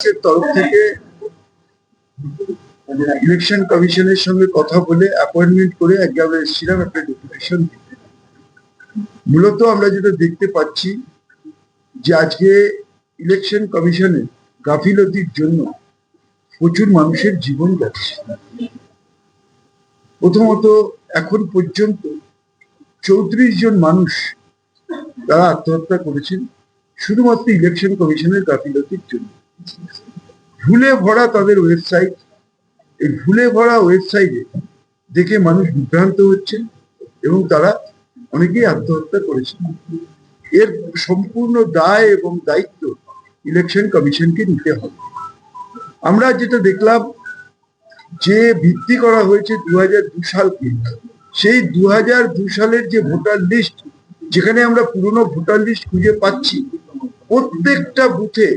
এর তরফ থেকে ইলেকশন কমিশনের সঙ্গে কথা বলে অ্যাপয়েন্টমেন্ট করে আজকে আমরা এসেছিলাম একটা ডেপুটেশন মূলত আমরা যেটা দেখতে পাচ্ছি যে আজকে ইলেকশন কমিশনে গাফিলতির জন্য প্রচুর মানুষের জীবন যাচ্ছে। প্রথমত এখন পর্যন্ত চৌত্রিশ জন মানুষ তারা আত্মহত্যা করেছেন, শুধুমাত্র ইলেকশন কমিশনের গাফিলতির জন্য। ভুলে ভরা তাদের ওয়েবসাইট এই ভুলে ভরা ওয়েবসাইটে দেখে মানুষ বিভ্রান্ত হচ্ছেন এবং তারা অনেকেই আত্মহত্যা করেছেন। এর সম্পূর্ণ দায় এবং দায়িত্ব ইলেকশন কমিশনকে নিতে হবে। আমরা যেটা দেখলাম, যে ভিত্তি করা হয়েছে দু হাজার দু সালকে, সেই দু হাজার দু সালের যে ভোটার লিস্ট যেখানে আমরা পুরনো ভোটার লিস্ট খুঁজে পাচ্ছি, প্রত্যেকটা বুথে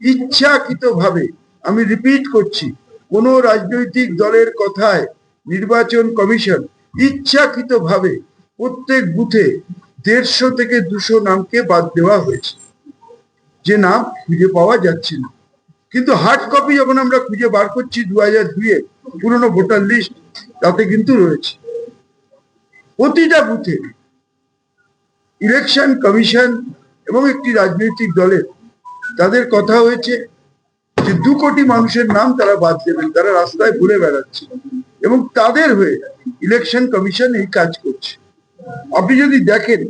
ইচ্ছাকৃতভাবে, আমি রিপিট করছি, কোন রাজনৈতিক দলের কথায় নির্বাচন কমিশন ইচ্ছাকৃতভাবে প্রত্যেক বুথে দেড়শো থেকে দুশো নামকে বাদ দেওয়া হয়েছে। যে নাম খুঁজে পাওয়া যাচ্ছে না। কিন্তু হার্ড কপি যখন আমরা খুঁজে বার করছি দু হাজার দুইয়ে, পুরনো ভোটার লিস্ট তাতে কিন্তু রয়েছে। প্রতিটা বুথে ইলেকশন কমিশন এবং একটি রাজনৈতিক দলের তাদের কথা হয়েছে যে দু কোটি মানুষের নাম তারা বাদ দেবেন, তারা রাস্তায় ঘুরে বেড়াচ্ছে এবং তাদের হয়ে ইলেকশন কমিশন এই কাজ করছে। আপনি যদি দেখেন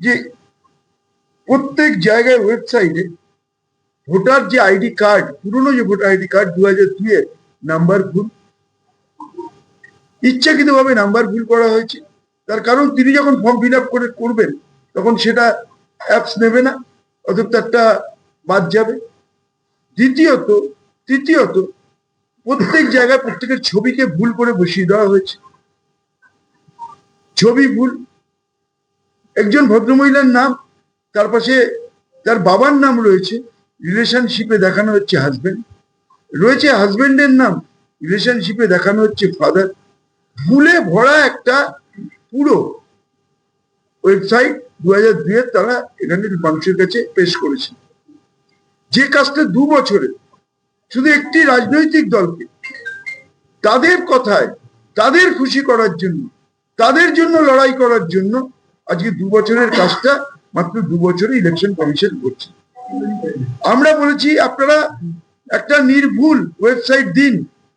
যে প্রত্যেক জায়গায় ওয়েবসাইটে ভোটার যে আইডি কার্ড, পুরনো যে ভোটার আইডি কার্ড দু হাজার দুইয়ের নাম্বার ভুল, ইচ্ছাকৃতভাবে নাম্বার ভুল করা হয়েছে, তার কারণ তিনি যখন ফর্ম ফিল আপ করে করবেন, তখন সেটা অ্যাপস নেবে না অথবা তারটা বাদ যাবে। দ্বিতীয়ত, তৃতীয়ত, প্রত্যেক জায়গায় প্রত্যেকের ছবিকে ভুল করে বসিয়ে দেওয়া হয়েছে। ছবি ভুল। একজন ভদ্রমহিলার নাম, তার পাশে তার বাবার নাম রয়েছে রিলেশনশিপে দেখানো হচ্ছে হাজবেন্ড রয়েছে হাজবেন্ডের নাম রিলেশনশিপে দেখানো হচ্ছে ফাদার ভুলে ভরা একটা পুরো ওয়েবসাইট দু হাজার দুইয়ের তারা এখানে মানুষের কাছে পেশ করেছে। যে কাজটা দু বছরে, শুধু একটি রাজনৈতিক দলকে, তাদের কথায়, তাদের খুশি করার জন্য, তাদের জন্য লড়াই করার জন্য আজকে দু বছরের কাজটা মাত্র দু বছরে ইলেকশন কমিশন করছে। আমরা বলেছি, আপনারা একটা নির্ভুল ওয়েবসাইট দিন,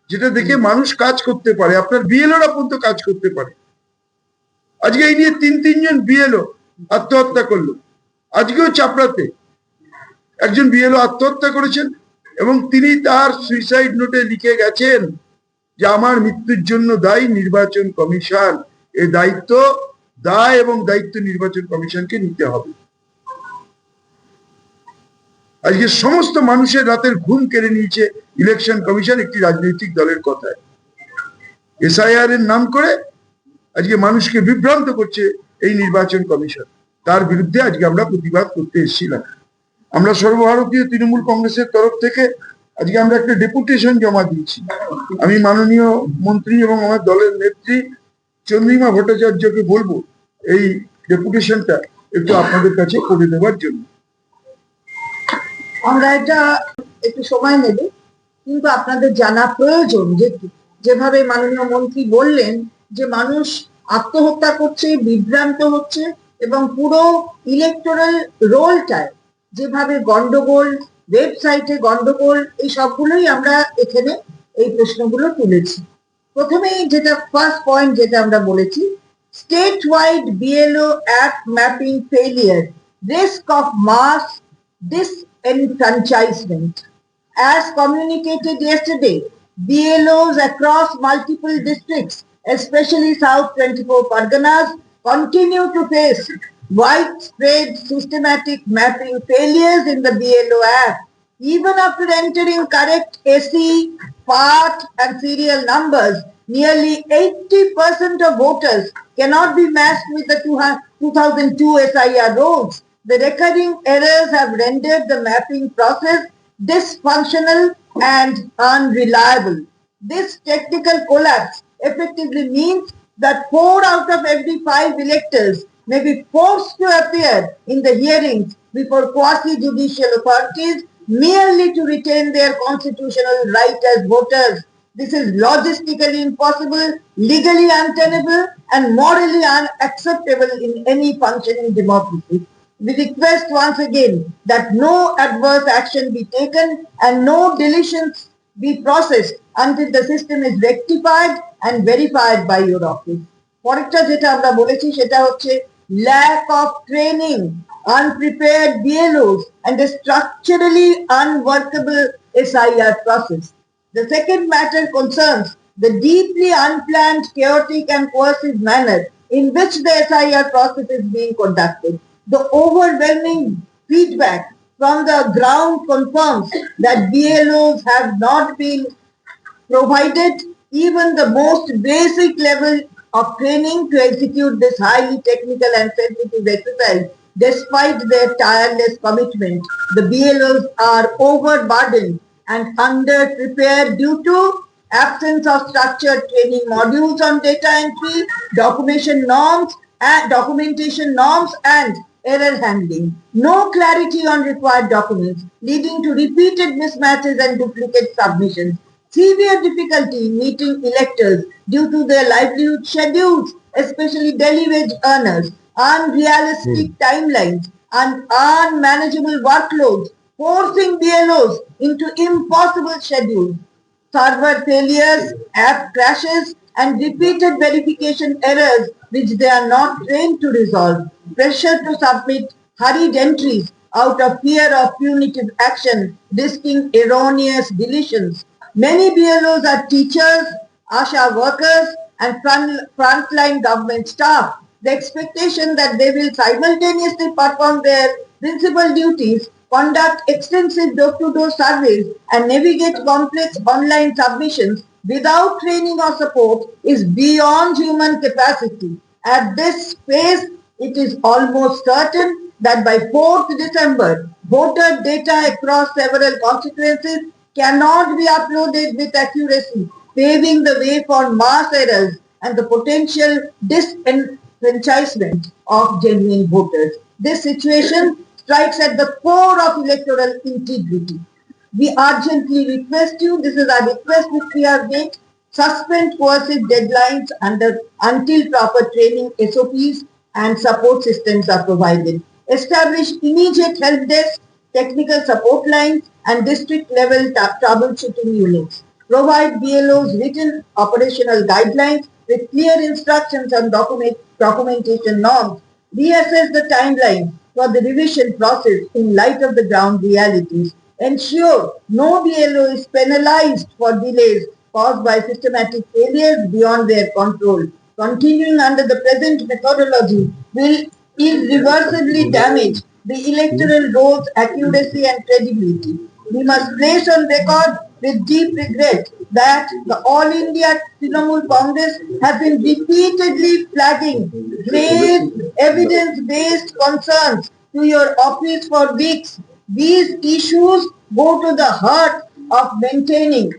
যেটা দেখে মানুষ কাজ করতে পারে, আপনার বিএলওরা পর্যন্ত কাজ করতে পারে। আজকে এই নিয়ে তিন তিনজন বিএলও আত্মহত্যা করল। আজকেও চাপড়াতে একজন বিএলও আত্মহত্যা করেছেন এবং তিনি তার সুইসাইড নোটে লিখে গেছেন যে, আমার মৃত্যুর জন্য দায়ী নির্বাচন কমিশন, এ দায়িত্ব দায় এবং দায়িত্ব নির্বাচন কমিশনকে নিতে হবে। আজকে সমস্ত মানুষের রাতের ঘুম কেড়ে নিয়েছে ইলেকশন কমিশন একটি রাজনৈতিক দলের কথায়। এসআইআর এর নাম করে আজকে মানুষকে বিভ্রান্ত করছে এই নির্বাচন কমিশন। তার বিরুদ্ধে আজকে আমরা প্রতিবাদ করতে এসেছিলাম। আমরা সর্বভারতীয় তৃণমূল কংগ্রেসের তরফ থেকে আজকে আমরা একটা ডেপুটেশন জমা দিয়েছি। আমি মাননীয় মন্ত্রী এবং আমার দলের নেত্রী চন্দ্রিমা ভট্টাচার্যকে বলব এই ডেপুটেশনটা একটু আপনাদের কাছে করে দেওয়ার জন্য। আমরা এটা একটু সময় নেব, কিন্তু আপনাদের জানা প্রয়োজন যে যেভাবে মাননীয় মন্ত্রী বললেন যে মানুষ আত্মহত্যা করছে, বিভ্রান্ত হচ্ছে এবং পুরো ইলেকটোরাল রোলটায় যেভাবে গন্ডগোল ওয়েবসাইটে গন্ডগোল, এই সবগুলোই আমরা এখানে এই প্রশ্নগুলো তুলেছি। প্রথমে যেটা ফার্স্ট পয়েন্ট যেটা আমরা বলেছি state wide BLO app mapping failure risk of mass disenfranchisement as communicated yesterday BLOs across multiple districts especially South twenty four Parganas continue to face widespread systematic mapping failures in the BLO app. Even after entering correct SE, part and serial numbers, nearly 80% of voters cannot be matched with the 2002 SIR rolls. The recurring errors have rendered the mapping process dysfunctional and unreliable. This technical collapse effectively means that four out of every five electors may be forced to appear in the hearings before quasi-judicial authorities merely to retain their constitutional right as voters. This is logistically impossible, legally untenable, and morally unacceptable in any functioning democracy. We request once again that no adverse action be taken and no deletions be processed until the system is rectified and verified by your office. পরেরটা যেটা আমরা বলেছি সেটা হচ্ছে lack of training, unprepared BLOs and a structurally unworkable SIR process. The second matter concerns the deeply unplanned, chaotic and coercive manner in which the SIR process is being conducted. The overwhelming feedback from the ground confirms that BLOs have not been provided even the most basic level of training to execute this highly technical and sensitive exercise. Despite their tireless commitment, the BLOs are overburdened and underprepared due to absence of structured training modules on data entry, documentation norms, and documentation norms and error handling. No clarity on required documents, leading to repeated mismatches and duplicate submissions. Severe difficulty in meeting electors due to their livelihood schedules, especially daily wage earners, unrealistic hmm. timelines, and unmanageable workloads, forcing BLOs into impossible schedules server failures, app crashes, and repeated verification errors which they are not trained to resolve. Pressure to submit hurried entries out of fear of punitive action, risking erroneous deletions. Many BLOs are teachers, ASHA workers, and front, frontline government staff. The expectation that they will simultaneously perform their principal duties conduct extensive door-to-door surveys and navigate complex online submissions without training or support is beyond human capacity. At this pace, it is almost certain that by 4th December, voter data across several constituencies cannot be uploaded with accuracy, paving the way for mass errors and the potential disenfranchisement of genuine voters. This situation strikes at the core of electoral integrity. We urgently request you, this is our request which we have made, suspend coercive deadlines under, until proper training SOPs and support systems are provided. Establish immediate help desk, technical support lines and district level troubleshooting units. Provide BLOs written operational guidelines with clear instructions and document, documentation norms. Reassess the timeline for the revision process in light of the ground realities. Ensure no BLO is penalized for delays caused by systematic failures beyond their control. Continuing under the present methodology will irreversibly damage the electoral roll's accuracy and credibility. We must place on record with deep regret that the All India Trinamool Congress has been repeatedly flagging grave evidence-based concerns to your office for weeks. These issues go to the heart of maintaining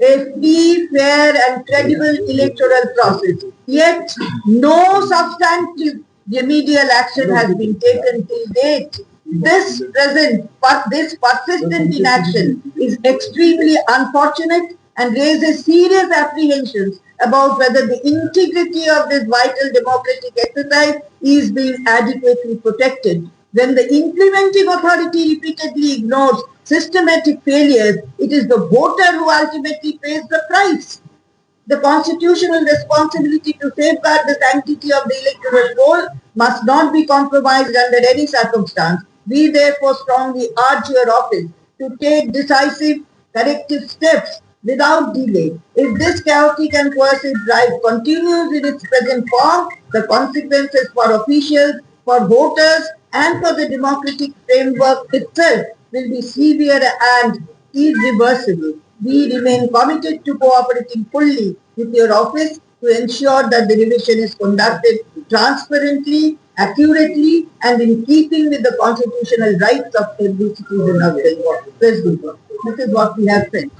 a free, fair and credible electoral process. Yet, no substantive remedial action has been taken till date. This present, this persistent inaction is extremely unfortunate and raises serious apprehensions about whether the integrity of this vital democratic exercise is being adequately protected. When the implementing authority repeatedly ignores systematic failures, it is the voter who ultimately pays the price. The constitutional responsibility to safeguard the sanctity of the electoral roll must not be compromised under any circumstance. We therefore strongly urge your office to take decisive corrective steps without delay. If this chaotic and coercive drive continues in its present form, the consequences for officials, for voters, and for the democratic framework itself will be severe and irreversible. We remain committed to cooperating fully with your office to ensure that the revision is conducted transparently, accurately and in keeping with the constitutional rights of every citizen of Bengal. This is what we have said.